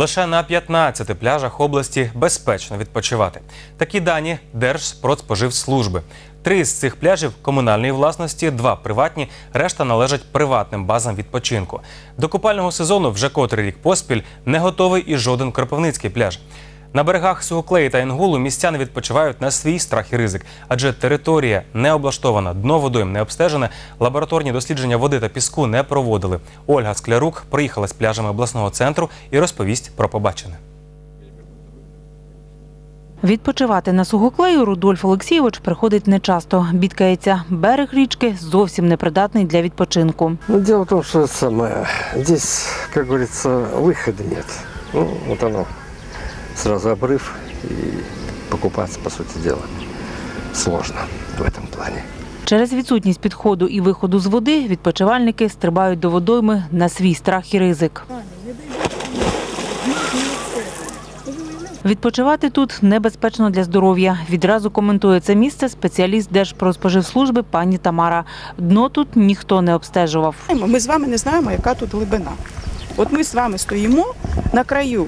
Лише на 15 пляжах області безпечно відпочивати. Такі дані Держпродспоживслужби. Три з цих пляжів комунальної власності, два приватні, решта належать приватним базам відпочинку. До купального сезону вже котрий рік поспіль не готовий і жоден кропивницький пляж. На берегах Сухоклеї та Інгулу містяни відпочивають на свій страх і ризик, адже територія не облаштована, дно водойм не обстежене, лабораторні дослідження води та піску не проводили. Ольга Склярук приїхала з пляжами обласного центру і розповість про побачене. Відпочивати на сухоклею Рудольф Олексійович приходить нечасто. Бідкається, берег річки зовсім непридатний для відпочинку. Ну, дело в том, что самое, здесь, как говорится, выхода нет. Ну, вот оно, сразу обрыв и покупаться, по сути дела, сложно в этом плане. Через відсутність підходу і виходу з води відпочивальники стрибають до водойми на свій страх і ризик. Відпочивати тут небезпечно для здоров'я. Відразу коментує це місце спеціаліст Держпродспоживслужби пані Тамара. Дно тут ніхто не обстежував. Ми з вами не знаємо, яка тут глибина. От ми з вами стоїмо на краю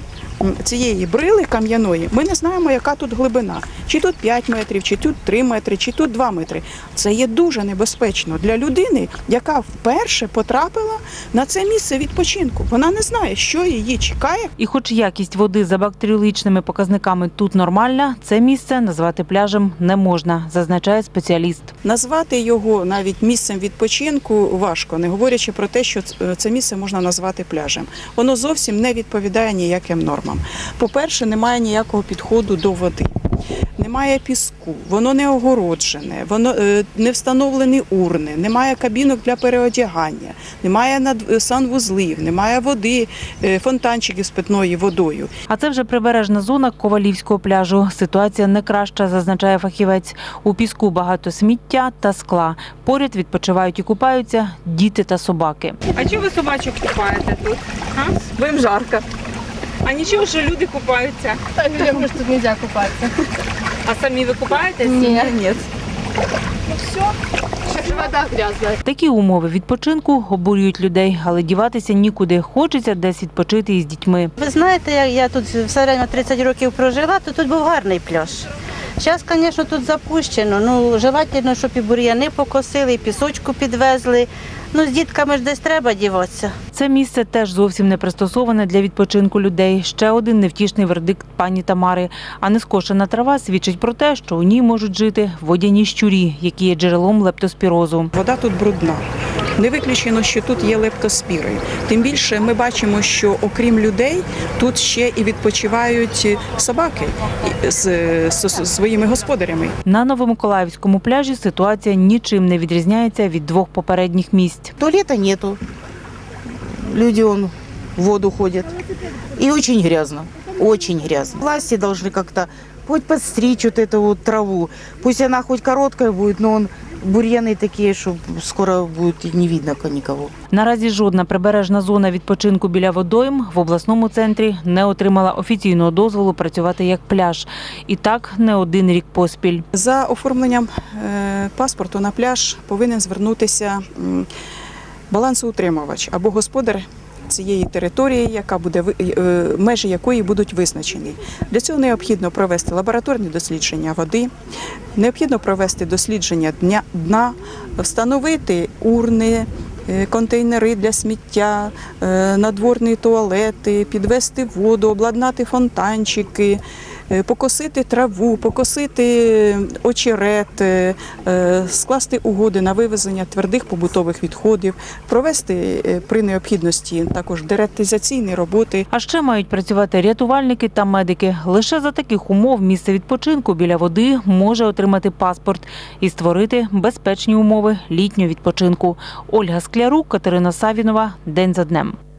цієї брили кам'яної. Ми не знаємо, яка тут глибина. Чи тут 5 метрів, чи тут 3 метри, чи тут 2 метри. Це є дуже небезпечно для людини, яка вперше потрапила на це місце відпочинку. Вона не знає, що її чекає, І хоч якість води за бактеріологічними показниками тут нормальна, це місце назвати пляжем не можна, зазначає спеціаліст. Назвати його навіть місцем відпочинку важко, не говорячи про те, що це місце можна назвати пляжем. Воно зовсім не відповідає ніяким нормам. По-перше, немає ніякого підходу до води. Немає піску, воно не огороджене, воно е, не встановлені урни, немає кабінок для переодягання, немає над- е, санвузлів, немає води, е, фонтанчиків з питною водою. А це вже прибережна зона Ковалівського пляжу. Ситуація не краща, зазначає фахівець. У піску багато сміття та скла. Поряд відпочивають і купаються діти та собаки. А чого ви собачок купаєте тут? А? Бо їм жарко. А нічого, що люди купаються. А людям же тут нельзя купаться. А самі ви купаєтесь? Нет. Ні. Еще вода грязная. Такі умови відпочинку обурюють людей, але діватися нікуди. Хочеться десь відпочити із дітьми. Ви знаєте, як я тут все время 30 років прожила, то тут був гарний пляж. Зараз, звісно, тут запущено. Ну, желательно, щоб і бур'яни покосили, і пісочку підвезли. Ну, з дітками ж десь треба діватися. Це місце теж зовсім не пристосоване для відпочинку людей. Ще один невтішний вердикт пані Тамари. А нескошена трава свідчить про те, що у ній можуть жити водяні щурі, які є джерелом лептоспірозу. Вода тут брудна. Не виключено, що тут є лептоспіри. Тим більше ми бачимо, що окрім людей тут ще і відпочивають собаки з, з- з своїми господарями. На Новомиколаївському пляжі ситуація нічим не відрізняється від двох попередніх місць. Туалета нету. Люди он в воду ходят. И очень грязно. Очень грязно. Власти должны как-то хоть подстричь вот эту вот траву. Пусть она хоть короткая будет, но он бурьяны такие, что скоро будет и не видно никого. Наразі жодна прибережна зона відпочинку біля водойм в обласному центрі не отримала офіційного дозволу працювати як пляж. І так не один рік поспіль. За оформленням е, паспорту на пляж повинен звернутися балансоутримувач або господар цієї території, яка буде е, межі якої будуть визначені. Для цього необхідно провести лабораторні дослідження води, необхідно провести дослідження дна, встановити урни. е, Контейнери для сміття, е, надворні туалети, підвести воду, обладнати фонтанчики, е, покосити траву, покосити очерет, е, е, скласти угоди на вивезення твердих побутових відходів, провести е, при необхідності також деретизаційні роботи. А ще мають працювати рятувальники та медики. Лише за таких умов місце відпочинку біля води може отримати паспорт і створити безпечні умови літнього відпочинку. Ольга Склярук, Катерина Савінова. День за днем.